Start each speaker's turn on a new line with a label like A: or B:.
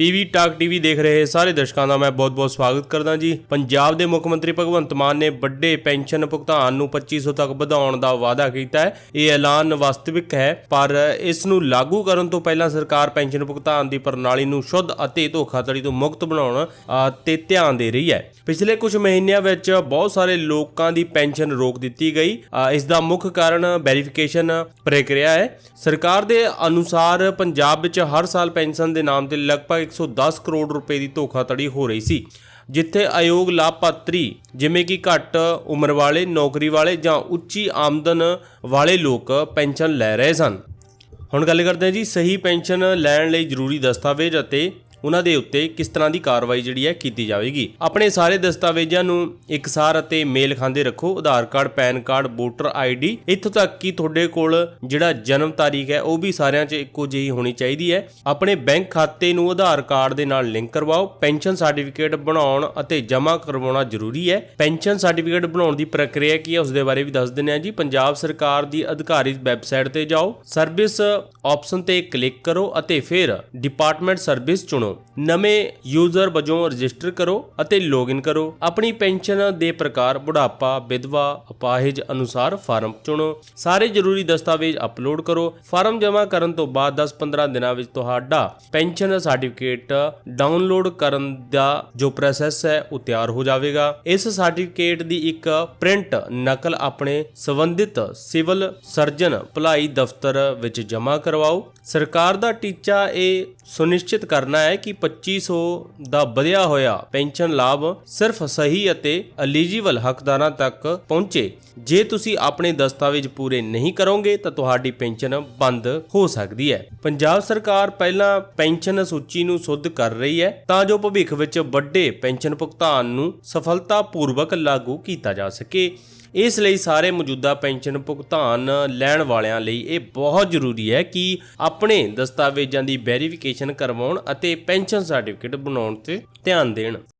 A: PV talk TV ਦੇਖ ਰਹੇ ਸਾਰੇ ਦਰਸ਼ਕਾਂ ਦਾ ਮੈਂ ਬਹੁਤ-ਬਹੁਤ ਸਵਾਗਤ ਕਰਦਾ ਜੀ। ਪੰਜਾਬ ਦੇ ਮੁੱਖ ਮੰਤਰੀ ਭਗਵੰਤ ਮਾਨ ਨੇ ਵੱਡੇ ਪੈਨਸ਼ਨ ਭੁਗਤਾਨ ਨੂੰ 2500 ਤੱਕ ਵਧਾਉਣ ਦਾ ਵਾਅਦਾ ਕੀਤਾ ਹੈ। ਇਹ ਐਲਾਨ ਵਾਸਤਵਿਕ ਹੈ, ਪਰ ਇਸ ਨੂੰ ਲਾਗੂ ਕਰਨ ਤੋਂ ਪਹਿਲਾਂ ਸਰਕਾਰ ਪੈਨਸ਼ਨ ਭੁਗਤਾਨ ਦੀ ਪ੍ਰਣਾਲੀ ਨੂੰ ਸ਼ੁੱਧ ਅਤੇ ਧੋਖਾਧੜੀ ਤੋਂ ਮੁਕਤ ਬਣਾਉਣ ਤੇ ਧਿਆਨ ਦੇ ਰਹੀ ਹੈ। ਪਿਛਲੇ ਕੁਝ ਮਹੀਨਿਆਂ ਵਿੱਚ ਬਹੁਤ ਸਾਰੇ ਲੋਕਾਂ ਦੀ ਪੈਨਸ਼ਨ ਰੋਕ ਦਿੱਤੀ ਗਈ। ਇਸ ਦਾ ਮੁੱਖ ਕਾਰਨ ਵੈਰੀਫਿਕੇਸ਼ਨ ਪ੍ਰਕਿਰਿਆ ਹੈ। ਸਰਕਾਰ ਦੇ ਅਨੁਸਾਰ ਪੰਜਾਬ ਵਿੱਚ ਹਰ ਸਾਲ ਪੈਨਸ਼ਨ ਦੇ ਨਾਮ ਤੇ ਲਗਭਗ 110 ਕਰੋੜ ਰੁਪਏ ਦੀ ਧੋਖਾਧੜੀ ਹੋ ਰਹੀ ਸੀ, ਜਿੱਥੇ ਆਯੋਗ ਲਾਭਪਾਤਰੀ ਜਿਵੇਂ ਕਿ ਘੱਟ ਉਮਰ ਵਾਲੇ, ਨੌਕਰੀ ਵਾਲੇ ਜਾਂ ਉੱਚੀ ਆਮਦਨ ਵਾਲੇ ਲੋਕ ਪੈਨਸ਼ਨ ਲੈ ਰਹੇ ਸਨ। ਹੁਣ ਗੱਲ ਕਰਦੇ ਹਾਂ ਜੀ, ਸਹੀ ਪੈਨਸ਼ਨ ਲੈਣ ਲਈ ਜ਼ਰੂਰੀ ਦਸਤਾਵੇਜ਼ ਅਤੇ ਉਹਨਾਂ ਦੇ ਉੱਤੇ ਕਿਸ ਤਰ੍ਹਾਂ ਦੀ ਕਾਰਵਾਈ ਜਿਹੜੀ ਹੈ ਕੀਤੀ ਜਾਵੇਗੀ। ਆਪਣੇ ਸਾਰੇ ਦਸਤਾਵੇਜ਼ਾਂ ਨੂੰ ਇਕਸਾਰ ਅਤੇ ਮੇਲ ਖਾਂਦੇ ਰੱਖੋ। Aadhaar card, PAN card, voter ID. ਇੱਥੋਂ ਤੱਕ ਕਿ ਤੁਹਾਡੇ ਕੋਲ ਜਿਹੜਾ ਜਨਮ ਤਾਰੀਖ ਹੈ, ਉਹ ਵੀ ਸਾਰਿਆਂ 'ਚ ਇੱਕੋ ਜਿਹੀ ਹੋਣੀ ਚਾਹੀਦੀ ਹੈ। ਆਪਣੇ ਬੈਂਕ ਖਾਤੇ ਨੂੰ ਆਧਾਰ ਕਾਰਡ ਦੇ ਨਾਲ ਲਿੰਕ ਕਰਵਾਓ। ਪੈਨਸ਼ਨ ਸਰਟੀਫਿਕੇਟ ਬਣਾਉਣ ਅਤੇ ਜਮ੍ਹਾਂ ਕਰਵਾਉਣਾ ਜ਼ਰੂਰੀ ਹੈ। ਪੈਨਸ਼ਨ ਸਰਟੀਫਿਕੇਟ ਬਣਾਉਣ ਦੀ ਪ੍ਰਕਿਰਿਆ ਕੀ ਹੈ, ਉਸ ਦੇ ਬਾਰੇ ਵੀ ਦੱਸ ਦਿੰਦੇ ਹਾਂ ਜੀ। ਪੰਜਾਬ ਸਰਕਾਰ ਦੀ ਅਧਿਕਾਰਿਤ ਵੈਬਸਾਈਟ ਤੇ ਜਾਓ। ਸਰਵਿਸ ਆਪਸ਼ਨ ਤੇ ਕਲਿੱਕ ਕਰੋ ਅਤੇ ਫਿਰ ਡਿਪਾਰਟਮੈਂਟ ਸਰਵਿਸ ਚੁਣੋ। ਨਵੇਂ ਯੂਜ਼ਰ ਵਜੋਂ ਰਜਿਸਟਰ ਕਰੋ ਅਤੇ ਲੌਗਇਨ ਕਰੋ। ਆਪਣੀ ਪੈਨਸ਼ਨ ਦੇ ਪ੍ਰਕਾਰ ਬੁਢਾਪਾ, ਵਿਧਵਾ, ਅਪਾਹਿਜ ਅਨੁਸਾਰ ਫਾਰਮ ਚੁਣੋ। ਸਾਰੇ ਜ਼ਰੂਰੀ ਦਸਤਾਵੇਜ਼ ਅਪਲੋਡ ਕਰੋ। ਫਾਰਮ ਜਮ੍ਹਾਂ ਕਰਨ ਤੋਂ ਬਾਅਦ 10-15 ਦਿਨਾਂ ਵਿੱਚ ਤੁਹਾਡਾ ਪੈਨਸ਼ਨ ਸਰਟੀਫਿਕੇਟ ਡਾਊਨਲੋਡ ਕਰਨ ਦਾ ਜੋ ਪ੍ਰੋਸੈਸ ਹੈ, ਉਹ ਤਿਆਰ ਹੋ ਜਾਵੇਗਾ। ਇਸ ਸਰਟੀਫਿਕੇਟ ਦੀ ਇੱਕ ਪ੍ਰਿੰਟ ਨਕਲ ਆਪਣੇ ਸੰਬੰਧਿਤ ਸਿਵਲ ਸਰਜਨ ਭਲਾਈ ਦਫ਼ਤਰ ਵਿੱਚ ਜਮ੍ਹਾਂ ਕਰਵਾਓ। ਸਰਕਾਰ ਦਾ ਟੀਚਾ ਇਹ ਸੁਨਿਸ਼ਚਿਤ ਕਰਨਾ ਹੈ ਕਿ 2500 ਦਾ ਵਧਿਆ ਹੋਇਆ ਪੈਨਸ਼ਨ ਲਾਭ ਸਿਰਫ ਸਹੀ ਅਤੇ ਐਲੀਜੀਬਲ ਹੱਕਦਾਰਾਂ ਤੱਕ ਪਹੁੰਚੇ। ਜੇ ਤੁਸੀਂ ਆਪਣੇ ਦਸਤਾਵੇਜ਼ ਪੂਰੇ ਨਹੀਂ ਕਰੋਗੇ, ਤਾਂ ਤੁਹਾਡੀ ਪੈਨਸ਼ਨ ਬੰਦ ਹੋ ਸਕਦੀ ਹੈ। ਪੰਜਾਬ ਸਰਕਾਰ ਪਹਿਲਾਂ ਪੈਨਸ਼ਨ ਸੂਚੀ ਨੂੰ ਸੁੱਧ ਕਰ ਰਹੀ ਹੈ, ਤਾਂ ਜੋ ਭਵਿੱਖ ਵਿੱਚ ਵੱਡੇ ਪੈਨਸ਼ਨ ਭੁਗਤਾਨ ਨੂੰ ਸਫਲਤਾਪੂਰਵਕ ਲਾਗੂ ਕੀਤਾ ਜਾ ਸਕੇ। ਇਸ ਲਈ ਸਾਰੇ ਮੌਜੂਦਾ ਪੈਨਸ਼ਨ ਭੁਗਤਾਨ ਲੈਣ ਵਾਲਿਆਂ ਲਈ ਇਹ ਬਹੁਤ ਜ਼ਰੂਰੀ ਹੈ ਕਿ ਆਪਣੇ ਦਸਤਾਵੇਜ਼ਾਂ ਦੀ ਵੈਰੀਫਿਕੇਸ਼ਨ ਕਰਵਾਉਣ ਅਤੇ ਪੈਨਸ਼ਨ ਸਰਟੀਫਿਕੇਟ ਬਣਾਉਣ ਤੇ ਧਿਆਨ ਦੇਣ।